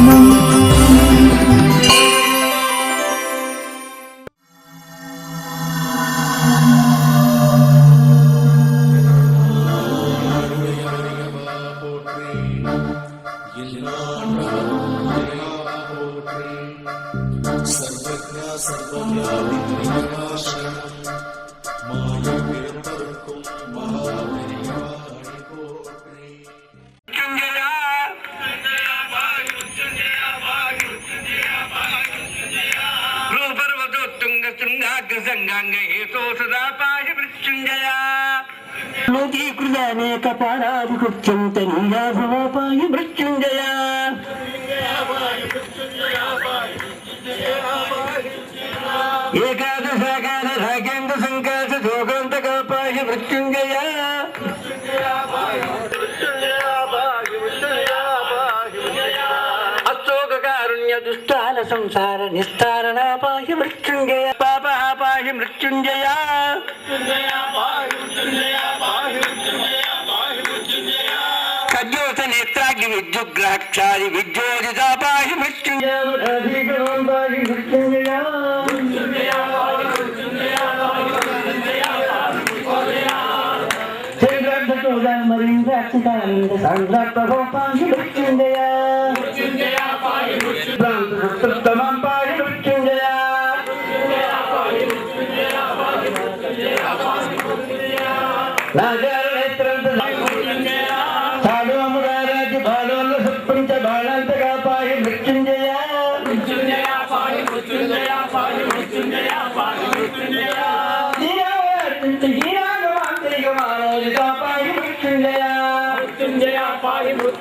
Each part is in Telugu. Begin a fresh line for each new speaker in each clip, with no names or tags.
moment. कालसंसार निस्तारणा पाहि मृत्युञ्जया पापः पाहि मृत्युञ्जया सज्जोत नेत्राग्नि विद्युग्राक्षारि विद्योजिता पाहि मृत्युञ्जया मरीन्द्र अक्षितानन्द सान्द्र प्रभो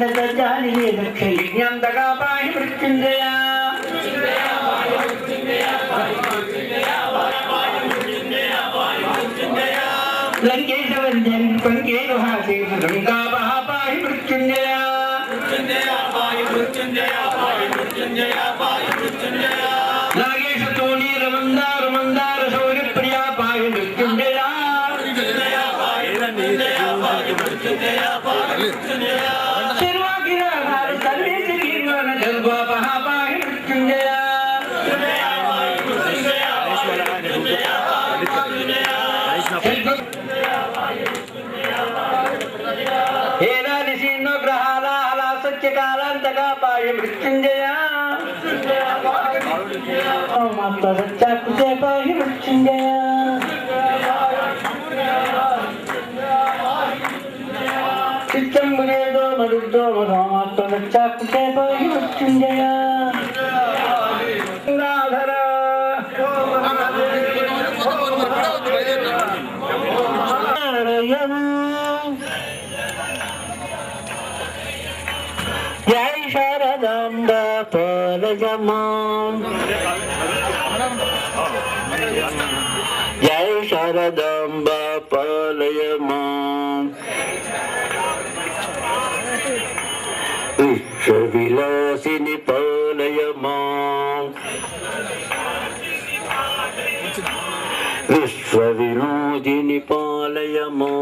ञन्दगा पाहि मृत्युञ्जया लङ्केशवर्जन् पङ्केरुहासेषु लङ्कावः पाहि मृत्युञ्जया नागेश तोणीरमन्दारुमन्दारशौर्यप्रिया पाहि मृत्युञ्जया पाहि मृत्युञ्जया पाहि मृत्युञ्जया தகாபாயம் மருத்துஞ்சயா மாத்தரத்தா குஜபாயம் மருத்துஞ்சயா పాలయమా జై శారదాంబ పాలయమా. విశ్వవిలాసిని పాలయమా. విశ్వవినోదిని పాలయమా.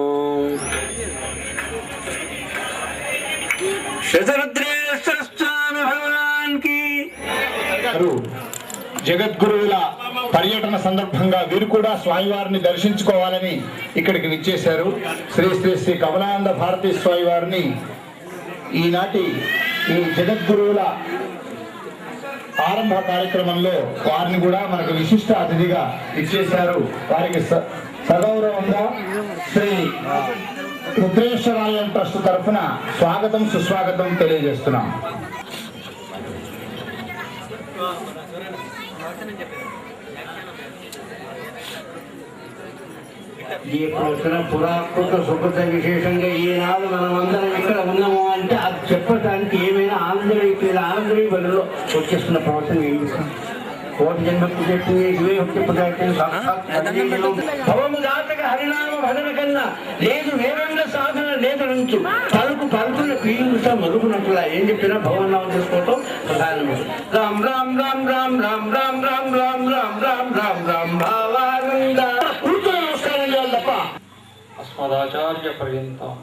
శతరుద్రేశ్వర స్వామి భగవాన్కి
గారు జగద్గురువుల పర్యటన సందర్భంగా వీరు కూడా స్వామివారిని దర్శించుకోవాలని ఇక్కడికి విచ్చేశారు. శ్రీ శ్రీ శ్రీ కమలానంద భారతీ స్వామివారిని ఈనాటి ఈ జగద్గురువుల ఆరంభ కార్యక్రమంలో వారిని కూడా మనకు విశిష్ట అతిథిగా ఇచ్చేశారు వారికి స- సగౌరవంగా శ్రీ రుద్రేశ్వరాలయం ట్రస్ట్ తరఫున స్వాగతం సుస్వాగతం తెలియజేస్తున్నాం.
ఈ ప్రశ్న పురాకృత సుకృత విశేషంగా ఈనాడు మనమందరం ఇక్కడ ఉన్నాము అంటే అది చెప్పడానికి ఏమైనా ఆంధ్రవీ ఆంధ్రవీ బడిలో వచ్చేస్తున్న ప్రవర్తన ఏం చేస్తాం కోటి జన్మకు ఇవే హరినామ భజన కన్నా లేదు వేరంగ సాధన లేదు నుంచి పలుకు పలుకున పీలుత మరుగునట్లా ఏం చెప్పినా భవనామం చేసుకోవటం ప్రధానము రామ్ రామ్ రామ్ రామ్ రామ్ రామ్ రామ్ రామ్ రామ్ రామ్ రామ్ రామ్ భావానంద నమస్కారం చేయాలి తప్ప
అస్మదాచార్య పర్యంతం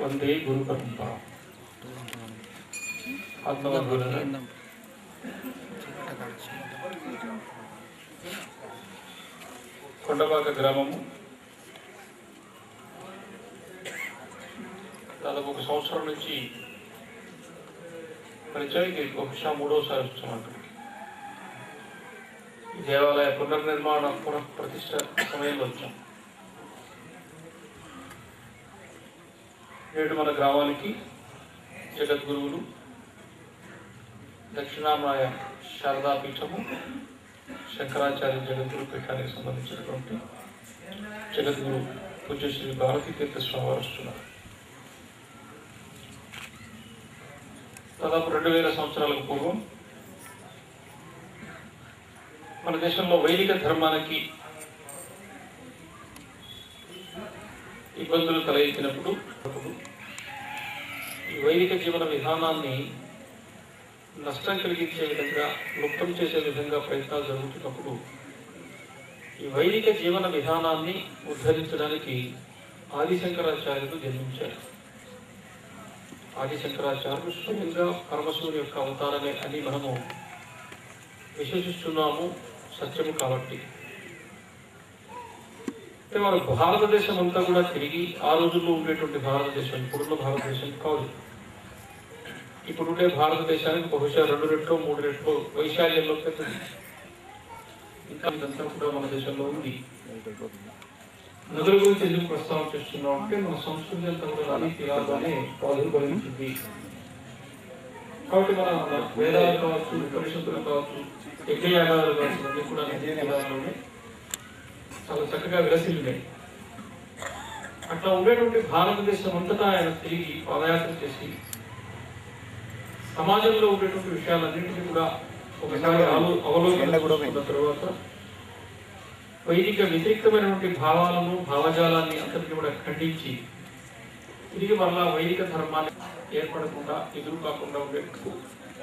వందే గురు పరంపర కొండపాక గ్రామము. దాదాపు ఒక సంవత్సరం నుంచి పరిచయం బహుశా మూడోసారి వస్తున్నట్టు దేవాలయ పునర్నిర్మాణ పునః ప్రతిష్ట సమయంలో వచ్చాం. నేడు మన గ్రామానికి జగద్గురువులు దక్షిణామయ శారదా పీఠము శంకరాచార్య జగద్గురు పీఠానికి సంబంధించినటువంటి జగద్గురు పూజ్యశ్రీ భారతీ తీర్థ స్వామి వస్తున్నారు. దాదాపు రెండు వేల సంవత్సరాలకు పూర్వం మన దేశంలో వైదిక ధర్మానికి ఇబ్బందులు తలెత్తినప్పుడు ఈ వైదిక జీవన విధానాన్ని నష్టం కలిగించే విధంగా లుప్తం చేసే విధంగా ప్రయత్నాలు జరుగుతున్నప్పుడు ఈ వైదిక జీవన విధానాన్ని ఉద్ధరించడానికి ఆదిశంకరాచార్యులు జన్మించారు. ఆదిశంకరాచార్యులు స్వయంగా పరమశివుని యొక్క అవతారమే అని మనము విశ్వసిస్తున్నాము సత్యము కాబట్టి. వారు భారతదేశం అంతా కూడా తిరిగి ఆ రోజుల్లో ఉండేటువంటి భారతదేశం ఇప్పుడున్న భారతదేశం కాదు. ఇప్పుడు ఉండే భారతదేశానికి బహుశా రెండు రెట్లు మూడు రెట్లు వైశాల్యంలో పెద్దది ఇంకా ఇదంతా కూడా మన దేశంలో ఉంది. నదుల గురించి ఎందుకు ప్రస్తావన చేస్తున్నాం అంటే మన సంస్కృతి అంతా కూడా నదీ తీరాల్లోనే పాదుపరించింది కాబట్టి మన వేదాలు కావచ్చు ఉపనిషత్తులు కావచ్చు యజ్ఞయాగాలు కావచ్చు అన్ని కూడా నదీ తీరాల్లోనే చాలా చక్కగా విరసిల్లినాయి అట్లా ఉండేటువంటి భారతదేశం అంతటా ఆయన తిరిగి పాదయాత్ర చేసి సమాజంలో ఉండేటువంటి విషయాలన్నింటినీ కూడా ఒకసారి అవలోకన తర్వాత వైదిక వ్యతిరేక్తమైనటువంటి భావాలను భావజాలాన్ని అంతటిని కూడా ఖండించి తిరిగి మరలా వైదిక ధర్మాన్ని ఏర్పడకుండా ఎదురు కాకుండా ఉండేందుకు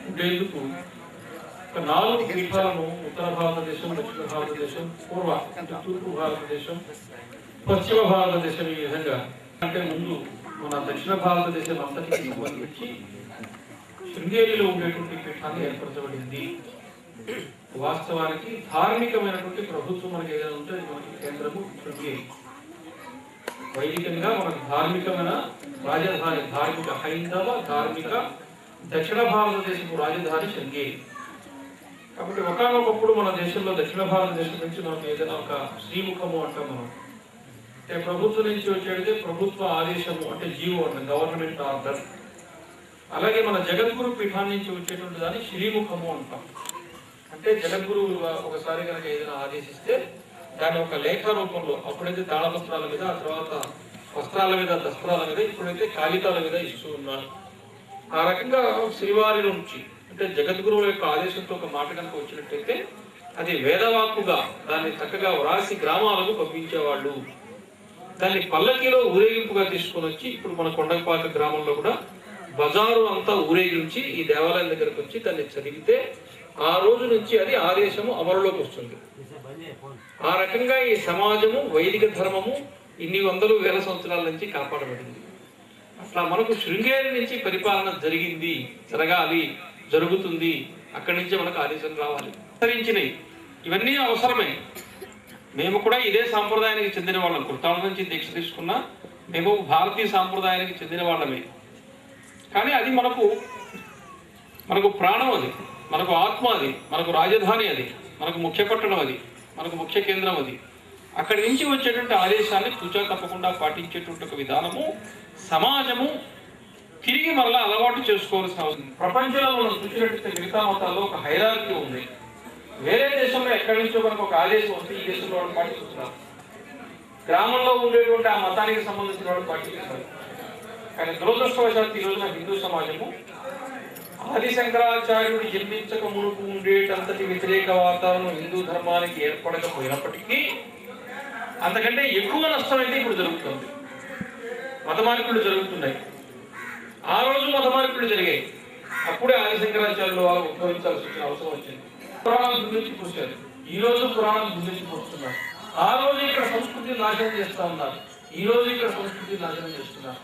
ఉండేందుకు ఒక నాలుగు పీఠాలను ఉత్తర భారతదేశం దక్షిణ భారతదేశం పూర్వ తూర్పు భారతదేశం పశ్చిమ భారతదేశం ఈ విధంగా. అంటే ముందు మన దక్షిణ భారతదేశం అంతటికి సంబంధించి శృంగేరిలో ఉండేటువంటి పీఠాన్ని ఏర్పరచబడింది. వాస్తవానికి ధార్మికమైనటువంటి ప్రభుత్వం మనకి ఏదైనా ఉంటే అది మనకి కేంద్రము శృంగేరి వైదికంగా మనకు ధార్మికమైన రాజధాని ధార్మిక హైందవ ధార్మిక దక్షిణ భారతదేశపు రాజధాని శృంగేరి కాబట్టి ఒకనొకప్పుడు మన దేశంలో దక్షిణ భారతదేశం నుంచి మనకు ఏదైనా ఒక శ్రీముఖము అంటాం మనం. అంటే ప్రభుత్వం నుంచి వచ్చేది ప్రభుత్వ ఆదేశము అంటే జీవో అంటే గవర్నమెంట్ ఆర్డర్ అలాగే మన జగద్గురు పీఠాన్ని నుంచి వచ్చేటువంటి దాన్ని శ్రీముఖము అంటాం. అంటే జగద్గురు ఒకసారి కనుక ఏదైనా ఆదేశిస్తే దాని ఒక లేఖ రూపంలో అప్పుడైతే తాళపత్రాల మీద ఆ తర్వాత వస్త్రాల మీద దస్త్రాల మీద ఇప్పుడైతే కాగితాల మీద ఇస్తూ ఉన్నారు. ఆ రకంగా శ్రీవారి నుంచి అంటే జగద్గురువుల యొక్క ఆదేశంతో ఒక మాట కనుక వచ్చినట్టయితే అది వేదవాక్కుగా దాన్ని చక్కగా వ్రాసి గ్రామాలకు పంపించేవాళ్ళు. దాన్ని పల్లకిలో ఊరేగింపుగా తీసుకొని వచ్చి ఇప్పుడు మన కొండపాక గ్రామంలో కూడా బజారు అంతా ఊరేగించి ఈ దేవాలయం దగ్గరకు వచ్చి దాన్ని చదివితే ఆ రోజు నుంచి అది ఆదేశము అమలులోకి వస్తుంది. ఆ రకంగా ఈ సమాజము వైదిక ధర్మము ఇన్ని వందలు వేల సంవత్సరాల నుంచి కాపాడబడింది. అట్లా మనకు శృంగేరి నుంచి పరిపాలన జరిగింది జరగాలి జరుగుతుంది. అక్కడి నుంచి మనకు ఆదేశం రావాలి. విస్తరించినవి ఇవన్నీ అవసరమే. మేము కూడా ఇదే సాంప్రదాయానికి చెందిన వాళ్ళం. కృతాల నుంచి దీక్ష తీసుకున్నా మేము భారతీయ సాంప్రదాయానికి చెందిన వాళ్ళమే. కానీ అది మనకు మనకు ప్రాణం అది. మనకు ఆత్మ అది. మనకు రాజధాని అది. మనకు ముఖ్య పట్టణం అది. మనకు ముఖ్య కేంద్రం అది. అక్కడి నుంచి వచ్చేటువంటి ఆదేశాన్ని తూచా తప్పకుండా పాటించేటువంటి ఒక విధానము సమాజము తిరిగి మరలా అలవాటు చేసుకోవాల్సిన అవసరం. ప్రపంచంలో మనం చూసినట్టు మిగతా మతాల్లో ఒక హైరార్కీ ఉంది. వేరే దేశంలో ఎక్కడి నుంచో మనకు ఒక ఆదేశం వస్తే ఈ దేశంలో వాళ్ళు పాటిస్తున్నారు గ్రామంలో ఉండేటువంటి ఆ మతానికి సంబంధించిన వాళ్ళు పాటిస్తున్నారు కానీ దురదృష్టవశాత్తు ఈ రోజున హిందూ సమాజము. ఆది శంకరాచార్యుడు జన్మించక మునుపు ఉండేటంతటి వ్యతిరేక వాతావరణం హిందూ ధర్మానికి ఏర్పడకపోయినప్పటికీ అంతకంటే ఎక్కువ నష్టం అయితే ఇప్పుడు జరుగుతుంది. మతమార్పులు జరుగుతున్నాయి. ఆ రోజు మతమార్పులు జరిగాయి. అప్పుడే ఆది శంకరాచార్యులు వారు ఉద్భవించాల్సి వచ్చిన అవసరం వచ్చింది. పురాణం గురించి పూసారు ఈ రోజు పురాణం గురించి కూర్చున్నారు. ఆ రోజు ఇక్కడ సంస్కృతి నాశనం చేస్తా ఉన్నారు. ఈ రోజు ఇక్కడ సంస్కృతి నాశనం చేస్తున్నారు.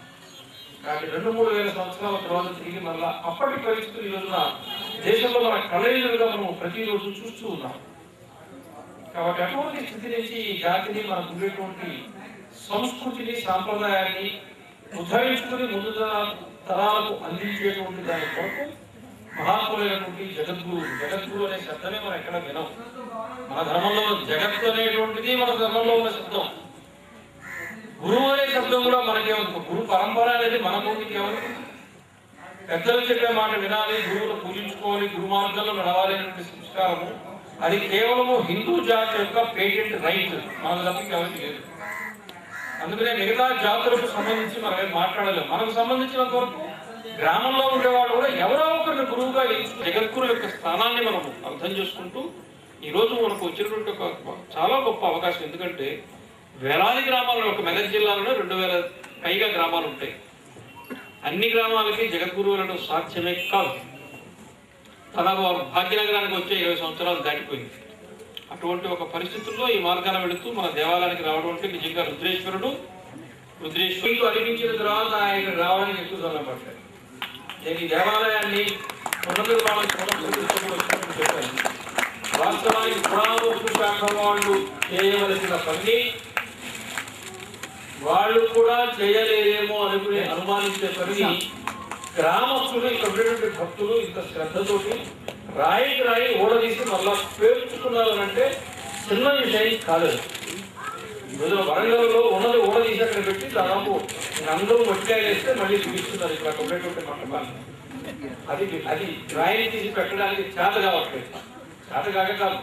కానీ రెండు మూడు వేల సంవత్సరాల తర్వాత తిరిగి మళ్ళా అప్పటి పరిస్థితులు ఈ రోజున దేశంలో మన కళలుగా మనం ప్రతిరోజు చూస్తూ ఉన్నాం. కాబట్టి అటువంటి స్థితి నుంచి ఈ జాతిని మనకు ఉండేటువంటి సంస్కృతిని సాంప్రదాయాన్ని ఉద్ధరించుకుని ముందు తరాలకు అందించేటువంటి దాని కొరకు మహాత్ములైనటువంటి జగద్గురు జగద్గురు అనే శబ్దమే మనం ఎక్కడ వినం మన ధర్మంలో జగత్తు అనేటువంటిది మన ధర్మంలో ఉన్న శబ్దం. గురువు అనే శబ్దం కూడా మనకేమనుకో గురు పరంపర అనేది మన భూమికి ఎవరు పెద్దలు చెప్పే మాట వినాలి గురువును పూజించుకోవాలి గురు మార్గంలో నడవాలి అనేటువంటి సంస్కారము. అది కేవలము హిందూ జాతి యొక్క పేటెంట్ రైట్. మన తప్పకి ఎవరికి లేదు. అందుకనే మిగతా జాతులకు సంబంధించి మనం ఏం మాట్లాడలేము మనకు సంబంధించినంత వరకు గ్రామంలో ఉండేవాడు కూడా ఎవరో ఒకరిని గురువుగా జగద్గురు యొక్క స్థానాన్ని మనం అర్థం చేసుకుంటూ ఈరోజు మనకు వచ్చినటువంటి ఒక చాలా గొప్ప అవకాశం. ఎందుకంటే వేలాది గ్రామాలు ఒక మెదక్ జిల్లాలోనే రెండు వేల పైగా గ్రామాలు ఉంటాయి. అన్ని గ్రామాలకి జగద్గురు వెళ్ళడం సాధ్యమే కాదు. తనకు వారు భాగ్యనగరానికి వచ్చే ఇరవై సంవత్సరాలు దాటిపోయింది. అటువంటి ఒక పరిస్థితుల్లో ఈ మార్గాన వెళుతూ మన దేవాలయానికి రావడం అంటే నిజంగా రుద్రేశ్వరుడు రుద్రేశ్వరుడు అనిపించిన తర్వాత ఆయన రావాలని ఎక్కువ సమయం నేను ఈ దేవాలయాన్ని పునర్నిర్మాణం చెప్పాను. వాస్తవానికి పురాణ శాఖ వాళ్ళు చేయవలసిన పని వాళ్ళు కూడా చేయలేరేమో అనుకునే అనుమానించే పని గ్రామస్తులు ఇక్కడ ఉండేటువంటి భక్తులు ఇంత శ్రద్ధతోటి రాయికి రాయి ఓడదీసి మళ్ళా పేర్చుకున్నారంటే చిన్న విషయం కాదు వరంగల్లో ఉన్నది ఓడదీసి అక్కడ పెట్టి దాదాపు అందరూ మట్టికాయ వేస్తే మళ్ళీ చూపిస్తున్నారు ఇక్కడ అక్కడ ఉండేటువంటి మంటపాన్ని. అది అది రాయిని తీసి పెట్టడానికి చేత కావట్లేదు. చేత కాక కాదు.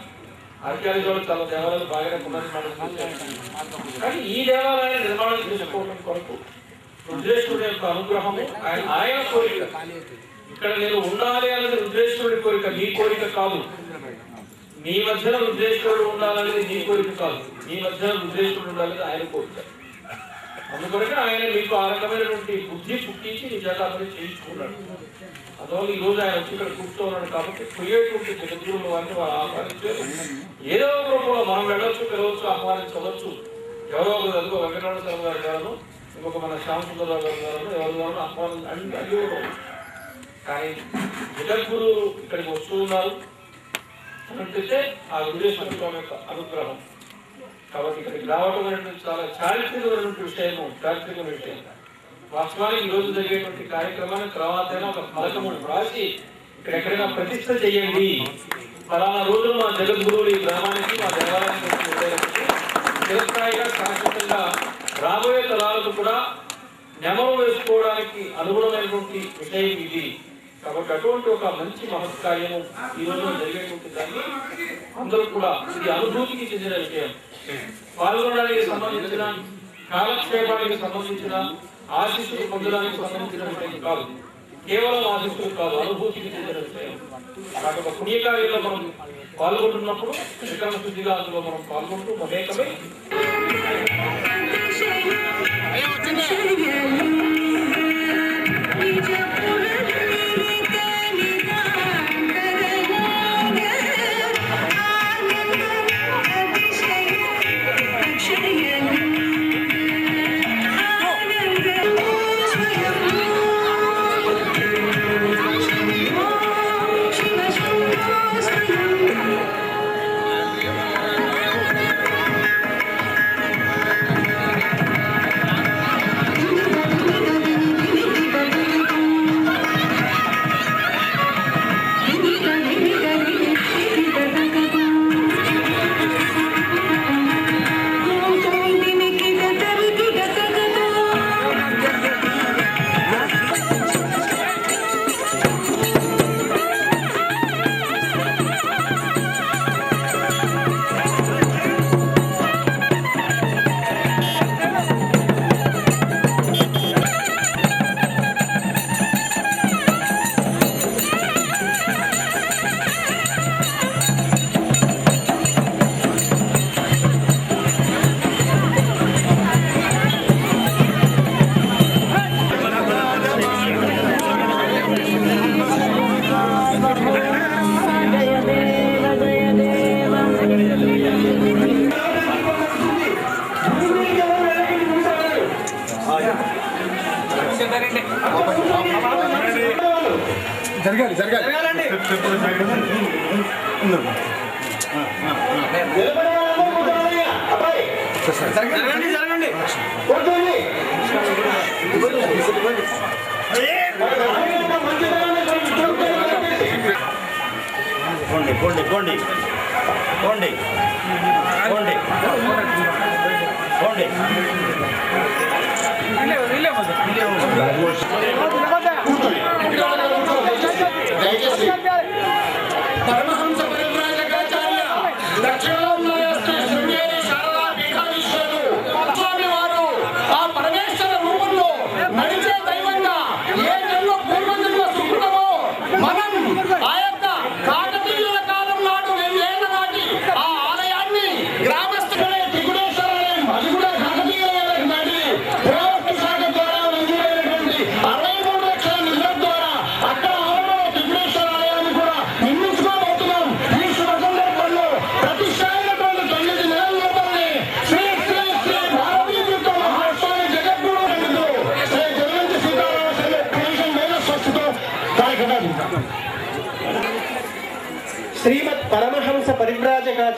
అధికారి వాళ్ళు చాలా దేవాలయాలు బాగానే పునర్నిర్మాణం చేశారు. కానీ ఈ దేవాలయాన్ని నిర్మాణం చేసుకోవడం కొరకు రుద్రేశ్వరుడు యొక్క అనుగ్రహము ఆయన ఆయన కోరిక. ఇక్కడ నేను ఉండాలి అన్నది రుద్రేశ్వరుడి కోరిక నీ కోరిక కాదు. నీ మధ్యన రుద్రేశ్వరుడు ఉండాలనేది నీ కోరిక కాదు. నీ మధ్యన రుద్రేశ్వరుడు ఉండాలనేది ఆయన కోరిక. అందుకొరకే ఆయన మీకు ఆ రకమైనటువంటి బుద్ధి పుట్టించి నీ చేయించుకున్నాడు. అందువల్ల ఈ రోజు ఆయన వచ్చి ఇక్కడ కూర్చోవాలని కాబట్టి క్రియేటివిటీ జగద్గురులు వారిని వారు ఆహ్వానించారు ఏదో ఒక రూపంలో మనం వెళ్ళొచ్చు పిలవచ్చు ఆహ్వానించవచ్చు. ఎవరో ఒకరు అదిగో వెంకటరమణ స్వామి గారు గారు ఇంకొక మన శ్యామసుందరరావు గారు గారు ఎవరు గారు ఆహ్వానం అన్ని కానీ జగద్గురు ఇక్కడికి వస్తూ ఉన్నారు. అంటే ఆ విదేశ్వర స్వామి యొక్క అనుగ్రహం. కాబట్టి ఇక్కడికి రావడం అనేది చాలా చారిత్రకమైనటువంటి విషయము చారిత్రకమైన విషయం. వాస్తవానికి ఈ రోజు జరిగేటువంటి కార్యక్రమాన్ని తర్వాతైనా ఒక ఫలకము రాసి ఇక్కడ ఎక్కడైనా ప్రతిష్ట చేయండి. ఫలానా రోజు మా జగద్గురువులు ఈ గ్రామానికి మా దేవాలయానికి చిరస్థాయిగా శాశ్వతంగా రాబోయే తరాలకు కూడా నెమరు వేసుకోవడానికి అనుగుణమైనటువంటి విషయం ఇది. కాబట్టి అటువంటి ఒక మంచి మహత్కార్యము ఈ రోజు జరిగేటువంటి దాన్ని అందరూ కూడా ఇది అనుభూతికి చెందిన విషయం. పాల్గొనడానికి సంబంధించిన కాలక్షేపానికి సంబంధించిన ఆశీస్సులు పొందడానికి సంబంధించిన విషయం కాదు. కేవలం ఆశీస్సులు కాదు అనుభూతికి చెందిన విషయం కాబట్టి పుణ్యకార్యంలో మనం పాల్గొంటున్నప్పుడు విక్రమ శుద్ధిగా అందులో మనం పాల్గొంటూ మమేకమై
జరగండి జరగండి.
పోండి పోండి పోండి. పోండి. పోండి. పోండి.
దయచేసి. పరమహంస పరివ్రాజకాచార్య దక్షిణాంధ్రశ్రీ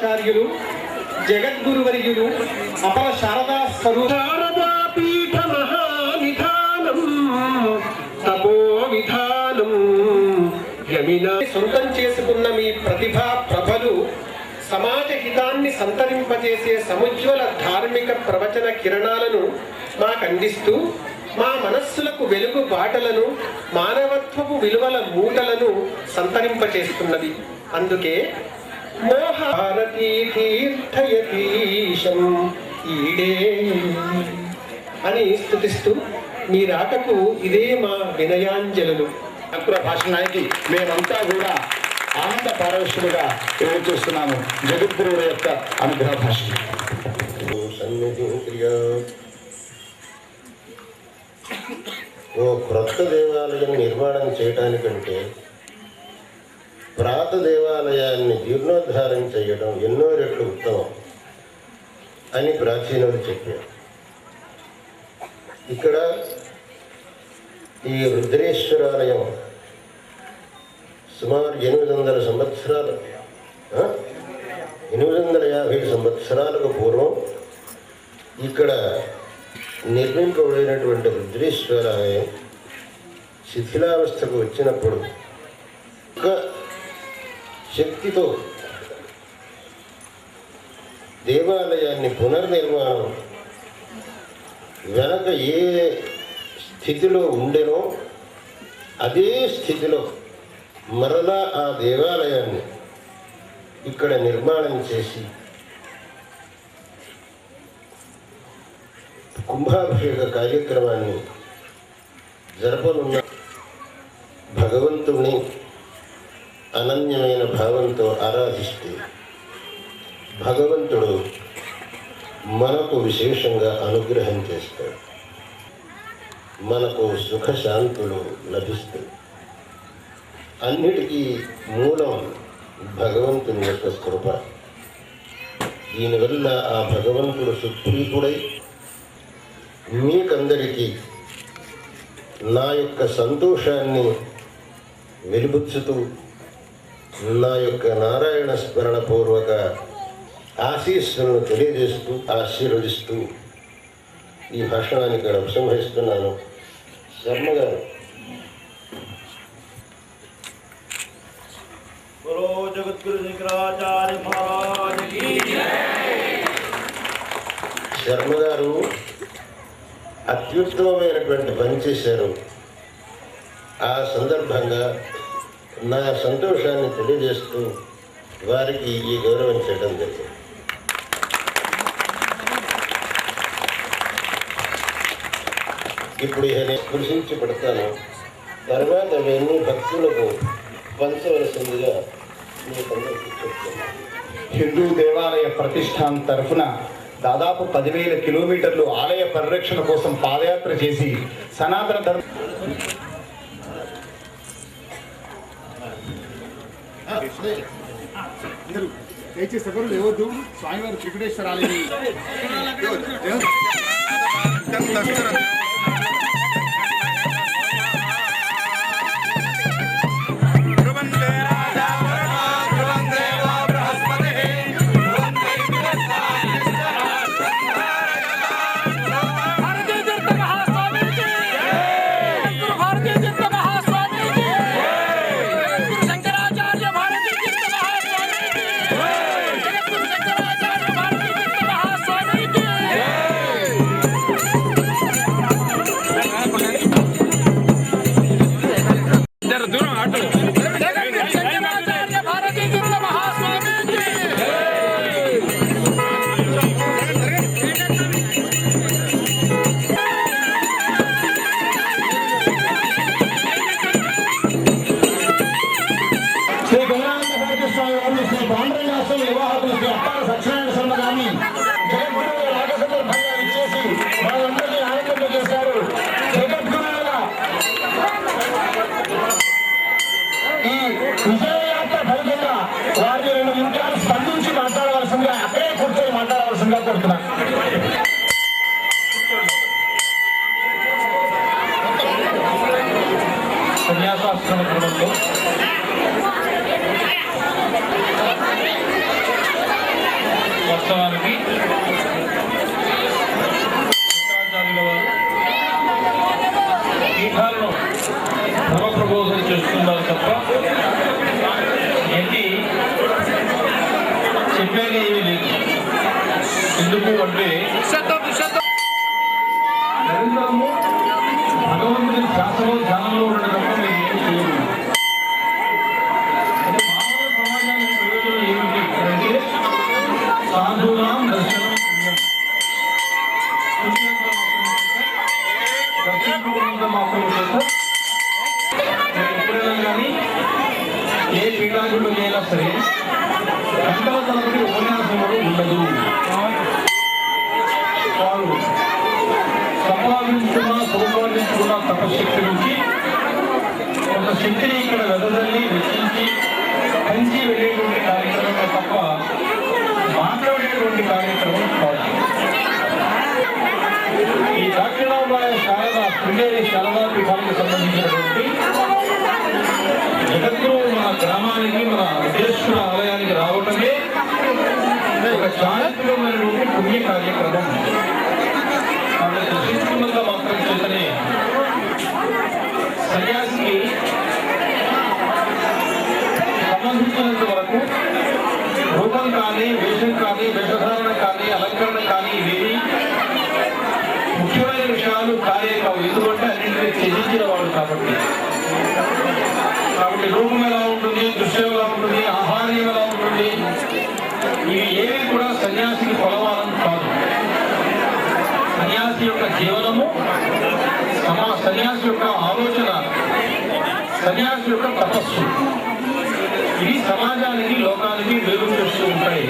పరివ్రాజకాచార్యులు జగద్గురువర్యులు అపర శారదా స్వరూప
శారదాపీఠ మహావిధానం తపో విధానం
సొంతం చేసుకున్న మీ ప్రతిభా ప్రభలు సమాజ హితాన్ని సంతరింపజేసే సముజ్వల ధార్మిక ప్రవచన కిరణాలను మాకు అందిస్తూ మా మనస్సులకు వెలుగు బాటలను మానవత్వపు విలువల మూటలను సంతరింపచేస్తున్నది. అందుకే మోహారతీ తీర్థయతీశం ఈడే. అని స్థుతిస్తూ మీ రాకకు ఇదే మా వినయాంజలు
అక్కుర భాషణానికి మేమంతా కూడా ఆనంద పారవశ్యులుగా ఎదురు చూస్తున్నాము. జగద్గురువుల యొక్క అనుగ్రహ భాష
ఓ క్రొత్త దేవాలయం నిర్మాణం చేయటానికంటే ప్రాత దేవాలయాన్ని జీర్ణోద్ధారం చేయడం ఎన్నో రెట్లు ఉత్తమం అని ప్రాచీనులు చెప్పారు ఇక్కడ ఈ రుద్రేశ్వరాలయం సుమారు ఎనిమిది వందల సంవత్సరాలు ఎనిమిది వందల యాభై సంవత్సరాలకు పూర్వం ఇక్కడ నిర్మింపబడినటువంటి రుద్రేశ్వరాలయం శిథిలావస్థకు వచ్చినప్పుడు ఒక శక్తితో దేవాలయాన్ని పునర్నిర్మాణం వెనక ఏ స్థితిలో ఉండెనో అదే స్థితిలో మరలా ఆ దేవాలయాన్ని ఇక్కడ నిర్మాణం చేసి కుంభాభిషేక కార్యక్రమాన్ని జరపనున్న భగవంతుని అనన్యమైన భావంతో ఆరాధిస్తే భగవంతుడు మనకు విశేషంగా అనుగ్రహం చేస్తాడు. మనకు సుఖశాంతులు లభిస్తాయి. అన్నిటికీ మూలం భగవంతుని యొక్క కృప. దీనివల్ల ఆ భగవంతుడు సుప్రీతుడై మీకందరికీ నా యొక్క సంతోషాన్ని వెలుబుచ్చుతూ నా యొక్క నారాయణ స్మరణ పూర్వక ఆశీస్సులను తెలియజేస్తూ ఆశీర్వదిస్తూ ఈ భాషణాన్ని ఇక్కడ ఉపసంహరిస్తున్నాను. శర్మ గారు. శర్మ గారు అత్యుత్తమమైనటువంటి పని చేశారు. ఆ సందర్భంగా నా సంతోషాన్ని తెలియజేస్తూ వారికి ఈ గౌరవం చేయడం జరిగింది. ఇప్పుడు నేను కృషించి పెడతాను తర్వాత అవన్నీ భక్తులకు పంచవలసిందిగా మీకందరికీ చెప్తున్నాను.
హిందూ దేవాలయ ప్రతిష్టాన్ తరఫున దాదాపు పదివేల కిలోమీటర్లు ఆలయ పరిరక్షణ కోసం పాదయాత్ర చేసి సనాతన ధర్మ
అందరూ దయచేసి ఎవరు లేవద్దు. స్వామివారు త్రిపుటేశ్వరాలని
వాస్తవానికి శంకరాచార్యుల వారు పీఠాలను ధర్మ ప్రబోధన చేస్తున్నారు తప్ప ఎన్ని చెప్పేది ఏమీ లేదు. ఎందుకు అంటే సంపాదించుకున్న తపశక్తి నుంచి ఒక శక్తిని ఇక్కడ వెదజల్లి వెచ్చించి పెంచి వెళ్ళేటువంటి కార్యక్రమం తప్ప మాట్లాడేటువంటి కార్యక్రమం కాదు. ఈ దక్షిణాంబాయ శారద శృంగేరి శారదా పీఠానికి సంబంధించినటువంటి జగద్గురువు మన గ్రామానికి మన విదేశ్వర ఆలయానికి రావటమే ఒక చారిత్రకమైనటువంటి పుణ్య కార్యక్రమం. సన్యాసికి సంబంధించినంత వరకు రూపం కానీ వేషం కానీ వేషధారణ కానీ అలంకరణ కానీ ఇవేవి ముఖ్యమైన విషయాలు కాలే కావు ఎందుకంటే అన్నింటినీ త్యజించిన వాడు కాబట్టి కాబట్టి రూపం ఎలా ఉంటుంది దృశ్యం ఎలా ఉంటుంది ఆహారం ఎలా ఉంటుంది ఇవి ఏవి కూడా సన్యాసికి కొలవాలని కాదు. సన్యాసి యొక్క జీవనము సమా సన్యాసి యొక్క ఆలోచన సన్యాసి యొక్క తపస్సు. ఇవి సమాజానికి లోకానికి వెలుగు చేస్తూ ఉంటాయి.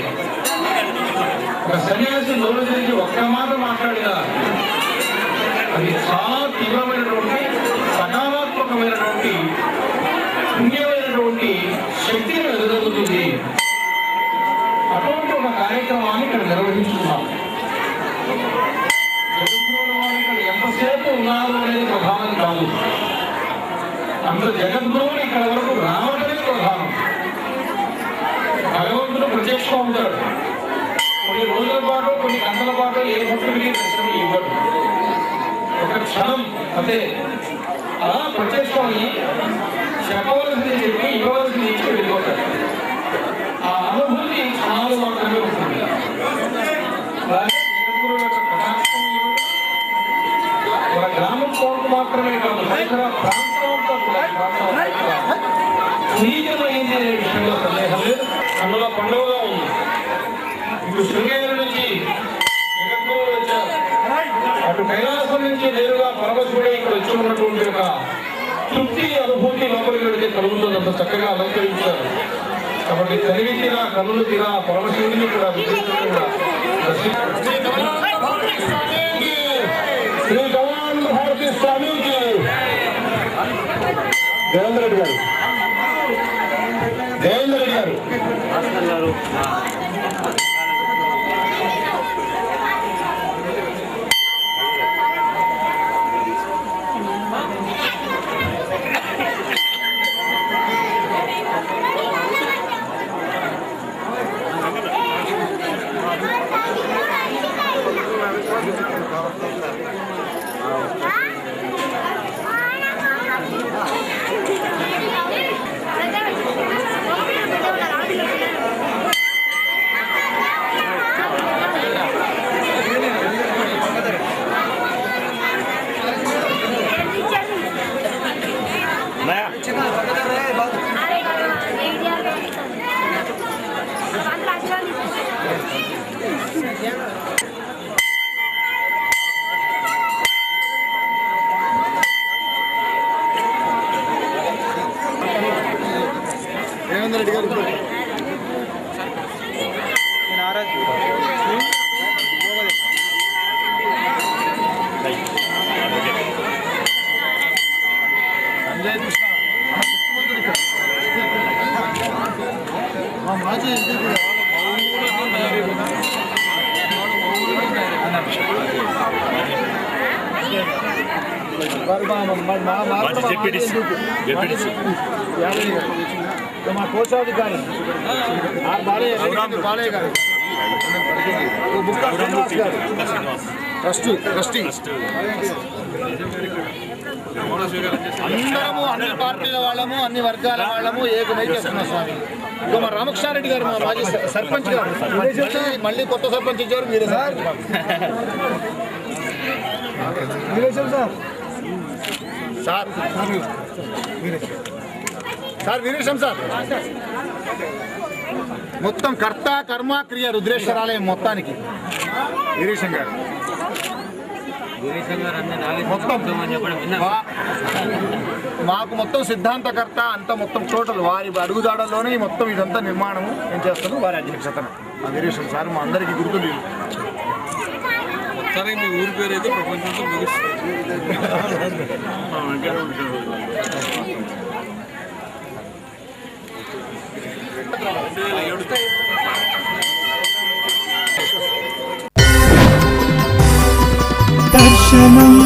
ఒక సన్యాసి నోరు గురించి ఒక్క మాట మాట్లాడినా అది చాలా తీవ్రమైనటువంటి సకారాత్మకమైనటువంటి పుణ్యమైనటువంటి శక్తిని వెదజల్లుతుంది అటువంటి ఒక కార్యక్రమాన్ని ఇక్కడ నిర్వహిస్తున్నాం జగద్గురువుల వారు ఇక్కడ ఎంతసేపు ఉన్నారు అనేది ప్రధానం కాదు అంత జగద్గురువులు ఇక్కడ వరకు రావడమే ప్రధానం. భగవంతుడు ప్రత్యక్షం అవుతాడు కొన్ని రోజుల పాటు కొన్ని గంటల పాటు ఏ భక్తుడికి దర్శనం ఇవ్వడు. ఒక క్షణం అదే అలా ప్రత్యక్షమని చెప్పవలసింది చెప్పి ఇవ్వవలసింది ఇచ్చి వెళ్ళిపోతాడు ఆ అనుభూతి క్షణాలు మాత్రమే ఉంటుంది అలాగే జగద్గురువు యొక్క కటాక్షం ఇవ్వడు. మన గ్రామం కోరకు మాత్రమే కాదు పరిసర ప్రాంతం అంతా కూడా ఈ ప్రాంతం అంతా కూడా పునీతమైంది అనే విషయంలో సందేహం లేదు. అందులో పండుగగా ఉంది. ఇప్పుడు శృంగేరి నుంచి జగద్గురువు వచ్చారు. అటు కైలాసం నుంచి నేరుగా పరమశివుడే ఇక్కడ వచ్చి ఉన్నటువంటి ఒక తృప్తి అనుభూతి లోపలికి వెళితే కలుగుతుంది అంత చక్కగా అలంకరించారు. కాబట్టి తనివి తీరా కన్నులు తీరా పరమశివుడిని కూడా కూడా
దేవేంద్ర రెడ్డి గారు. దేవేంద్ర రెడ్డి
గారు. రెడ్డి గారు సంజయ్ కృష్ణ మా మాజీ ఎంపీ కూడా వారు మా- మా- మా- మా-
మాజీ
మా
ZPTC.
MP.
ZPTC.
Yadagiri garu. Srinivas గారు. Trustee trustee. అందరము అన్ని పార్టీల వాళ్ళము అన్ని వర్గాల వాళ్ళము ఏకమై చేస్తున్నాం స్వామి. ఇక మా రామకృష్ణారెడ్డి గారు మా మాజీ సర్పంచ్ గారు. మళ్ళీ మళ్ళీ కొత్త సర్పంచ్ ఇచ్చారు మీరే sir. Sir. Sir Veeresham sir. మొత్తం కర్త కర్మ క్రియ రుద్రేశ్వరాలయం మొత్తానికి. వీరేశం గారు. మొత్తం. మాకు మొత్తం సిద్ధాంతకర్త అంతా మొత్తం టోటల్ వారి అడుగుజాడల్లోనే మొత్తం ఇదంతా నిర్మాణము నేను చేస్తాను వారి అధ్యక్షతన. వీరేశం సార్ మా అందరికీ గుర్తు లేదు.
సరే మీ ఊరి పేరు అయితే ప్రపంచంతో ముగిస్తుంది
దర్శనం